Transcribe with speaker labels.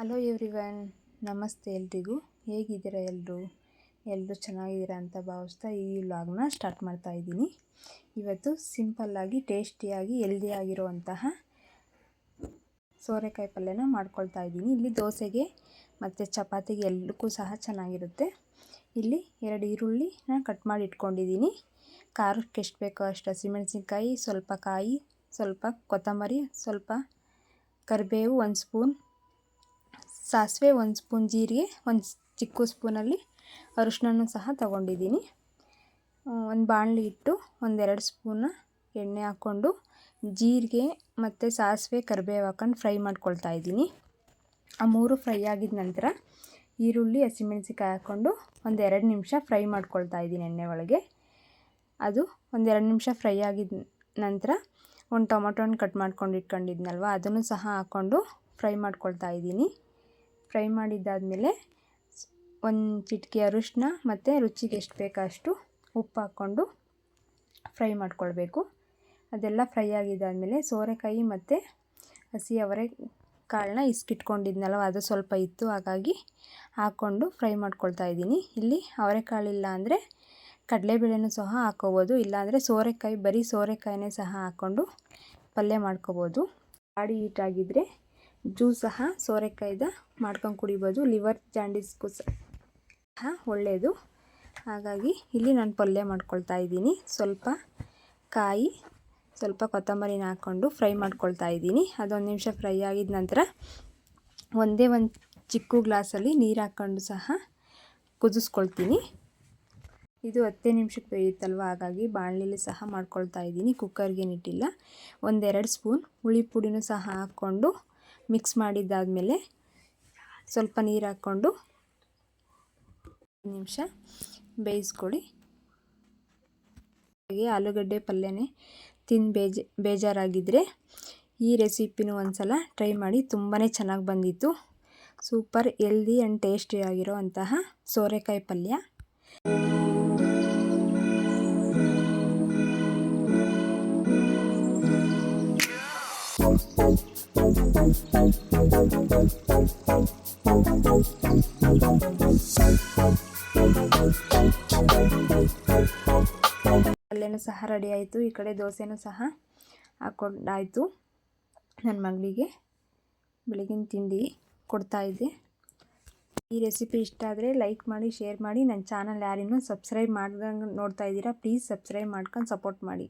Speaker 1: Hello everyone ನಮಸ್ತೆ ಎಲ್ರಿಗೂ. ಹೇಗಿದ್ದೀರಾ ಎಲ್ಲರೂ ಎಲ್ಲರೂ ಚೆನ್ನಾಗಿದ್ದೀರಾ ಅಂತ ಭಾವಿಸ್ತಾ ಈ ವ್ಲಾಗ್ನ ಸ್ಟಾರ್ಟ್ ಮಾಡ್ತಾ ಇದ್ದೀನಿ. ಇವತ್ತು ಸಿಂಪಲ್ಲಾಗಿ ಟೇಸ್ಟಿಯಾಗಿ ಹೆಲ್ದಿಯಾಗಿರುವಂತಹ ಸೋರೆಕಾಯಿ ಪಲ್ಯನ ಮಾಡ್ಕೊಳ್ತಾ ಇದ್ದೀನಿ. ಇಲ್ಲಿ ದೋಸೆಗೆ ಮತ್ತು ಚಪಾತಿಗೆ ಎಲ್ಲಕ್ಕೂ ಸಹ ಚೆನ್ನಾಗಿರುತ್ತೆ. ಇಲ್ಲಿ ಎರಡು ಈರುಳ್ಳಿನ ಕಟ್ ಮಾಡಿ ಇಟ್ಕೊಂಡಿದ್ದೀನಿ. ಖಾರಕ್ಕೆ ಎಷ್ಟು ಬೇಕೋ ಅಷ್ಟು ಹಸಿಮೆಣಸಿನ್ಕಾಯಿ, ಸ್ವಲ್ಪ ಕಾಯಿ, ಸ್ವಲ್ಪ ಕೊತ್ತಂಬರಿ, ಸ್ವಲ್ಪ ಕರಿಬೇವು, ಒಂದು ಸ್ಪೂನ್ ಸಾಸಿವೆ ಒಂದು ಸ್ಪೂನ್ ಜೀರಿಗೆ, ಒಂದು ಚಿಕ್ಕ ಸ್ಪೂನಲ್ಲಿ ಅರಿಶಿನ ಸಹ ತಗೊಂಡಿದ್ದೀನಿ. ಒಂದು ಬಾಣಲಿ ಇಟ್ಟು ಒಂದೆರಡು ಸ್ಪೂನ ಎಣ್ಣೆ ಹಾಕ್ಕೊಂಡು ಜೀರಿಗೆ ಮತ್ತು ಸಾಸಿವೆ ಕರಿಬೇವು ಹಾಕೊಂಡು ಫ್ರೈ ಮಾಡ್ಕೊಳ್ತಾ ಇದ್ದೀನಿ. ಆ ಮೂರು ಫ್ರೈ ಆಗಿದ ನಂತರ ಈರುಳ್ಳಿ ಹಸಿಮೆಣಸಿಕಾಯಿ ಹಾಕ್ಕೊಂಡು ಒಂದೆರಡು ನಿಮಿಷ ಫ್ರೈ ಮಾಡ್ಕೊಳ್ತಾ ಇದ್ದೀನಿ ಎಣ್ಣೆ ಒಳಗೆ. ಅದು ಒಂದೆರಡು ನಿಮಿಷ ಫ್ರೈ ಆಗಿದ ನಂತರ ಒಂದು ಟೊಮೊಟೊನ ಕಟ್ ಮಾಡ್ಕೊಂಡು ಇಟ್ಕೊಂಡಿದ್ನಲ್ವ, ಅದನ್ನು ಸಹ ಹಾಕ್ಕೊಂಡು ಫ್ರೈ ಮಾಡ್ಕೊಳ್ತಾ ಇದ್ದೀನಿ. ಫ್ರೈ ಮಾಡಿದ್ದಾದಮೇಲೆ ಒಂದು ಚಿಟಿಕೆ ಅರಿಶಿನ ಮತ್ತು ರುಚಿಗೆ ಎಷ್ಟು ಬೇಕೋ ಅಷ್ಟು ಉಪ್ಪು ಹಾಕ್ಕೊಂಡು ಫ್ರೈ ಮಾಡ್ಕೊಳ್ಬೇಕು. ಅದೆಲ್ಲ ಫ್ರೈ ಆಗಿದ್ದಾದಮೇಲೆ ಸೋರೆಕಾಯಿ ಮತ್ತು ಹಸಿ ಅವರೆ ಕಾಳನ್ನ ಇಸ್ಕಿಟ್ಕೊಂಡಿದ್ನಲ್ಲ, ಅದು ಸ್ವಲ್ಪ ಇತ್ತು, ಹಾಗಾಗಿ ಹಾಕ್ಕೊಂಡು ಫ್ರೈ ಮಾಡ್ಕೊಳ್ತಾ ಇದ್ದೀನಿ. ಇಲ್ಲಿ ಅವರೆಕಾಳಿಲ್ಲ ಅಂದರೆ ಕಡಲೆಬೇಳೆನೂ ಸಹ ಹಾಕ್ಕೋಬೋದು ಇಲ್ಲಾಂದರೆ ಸೋರೆಕಾಯಿ, ಬರೀ ಸೋರೆಕಾಯಿನೇ ಸಹ ಹಾಕ್ಕೊಂಡು ಪಲ್ಯ ಮಾಡ್ಕೋಬೋದು. ಗಾಡಿ ಹೀಟಾಗಿದ್ದರೆ ಜ್ಯೂಸ್ ಸಹ ಸೋರೆಕಾಯ್ದು ಮಾಡ್ಕೊಂಡು ಕುಡಿಬೋದು. ಲಿವರ್ ಜಾಂಡಿಸ್ಗೂ ಸಹ ಒಳ್ಳೆಯದು ಹಾಗಾಗಿ ಇಲ್ಲಿ ನಾನು ಪಲ್ಯ ಮಾಡ್ಕೊಳ್ತಾ ಇದ್ದೀನಿ. ಸ್ವಲ್ಪ ಕಾಯಿ, ಸ್ವಲ್ಪ ಕೊತ್ತಂಬರಿನ ಹಾಕ್ಕೊಂಡು ಫ್ರೈ ಮಾಡ್ಕೊಳ್ತಾ ಇದ್ದೀನಿ. ಅದೊಂದು ನಿಮಿಷ ಫ್ರೈ ಆಗಿದ ನಂತರ ಒಂದೇ ಒಂದು ಚಿಕ್ಕ ಗ್ಲಾಸಲ್ಲಿ ನೀರು ಹಾಕ್ಕೊಂಡು ಸಹ ಕುದಿಸ್ಕೊಳ್ತೀನಿ. ಇದು ಹತ್ತೇ ನಿಮಿಷಕ್ಕೆ ಬೇಯುತ್ತಲ್ವ? ಹಾಗಾಗಿ ಬಾಣಲೆಯಲ್ಲಿ ಸಹ ಮಾಡ್ಕೊಳ್ತಾ ಇದ್ದೀನಿ. ಕುಕ್ಕರ್ಗೇನಿಟ್ಟಿಲ್ಲ ಒಂದೆರಡು ಸ್ಪೂನ್ ಹುಳಿ ಪುಡಿನೂ ಸಹ ಹಾಕ್ಕೊಂಡು ಮಿಕ್ಸ್ ಮಾಡಿದ್ದಾದಮೇಲೆ ಸ್ವಲ್ಪ ನೀರು ಹಾಕ್ಕೊಂಡು ನಿಮಿಷ ಬೇಯಿಸ್ಕೊಳ್ಳಿ. ಆಲೂಗಡ್ಡೆ ಪಲ್ಯನೇ ತಿಂದು ಬೇಜ ಬೇಜಾರಾಗಿದ್ದರೆ ಈ ರೆಸಿಪಿನೂ ಒಂದು ಸಲ ಟ್ರೈ ಮಾಡಿ ತುಂಬಾ ಚೆನ್ನಾಗಿ ಬಂದಿತ್ತು. ಸೂಪರ್ ಎಲ್ದಿ ಆ್ಯಂಡ್ ಟೇಸ್ಟಿಯಾಗಿರೋ ಅಂತಹ ಸೋರೆಕಾಯಿ ಪಲ್ಯ. ಸಹ ರೆಡಿ ಆಯಿತು, ಈ ಕಡೆ ದೋಸೆನೂ ಸಹ ಹಾಕ್ಕೊಂಡಾಯಿತು ನನ್ನ ಮಗಳಿಗೆ ಬೆಳಗಿನ ತಿಂಡಿ ಕೊಡ್ತಾ ಇದ್ದೆ. ಈ ರೆಸಿಪಿ ಇಷ್ಟ ಆದರೆ ಲೈಕ್ ಮಾಡಿ, ಶೇರ್ ಮಾಡಿ. ನನ್ನ ಚಾನಲ್ ಯಾರಿನೂ ಸಬ್ಸ್ಕ್ರೈಬ್ ಮಾಡ್ದಂಗೆ ನೋಡ್ತಾ ಇದ್ದೀರಾ, ಪ್ಲೀಸ್ ಸಬ್ಸ್ಕ್ರೈಬ್ ಮಾಡ್ಕೊಂಡು ಸಪೋರ್ಟ್ ಮಾಡಿ.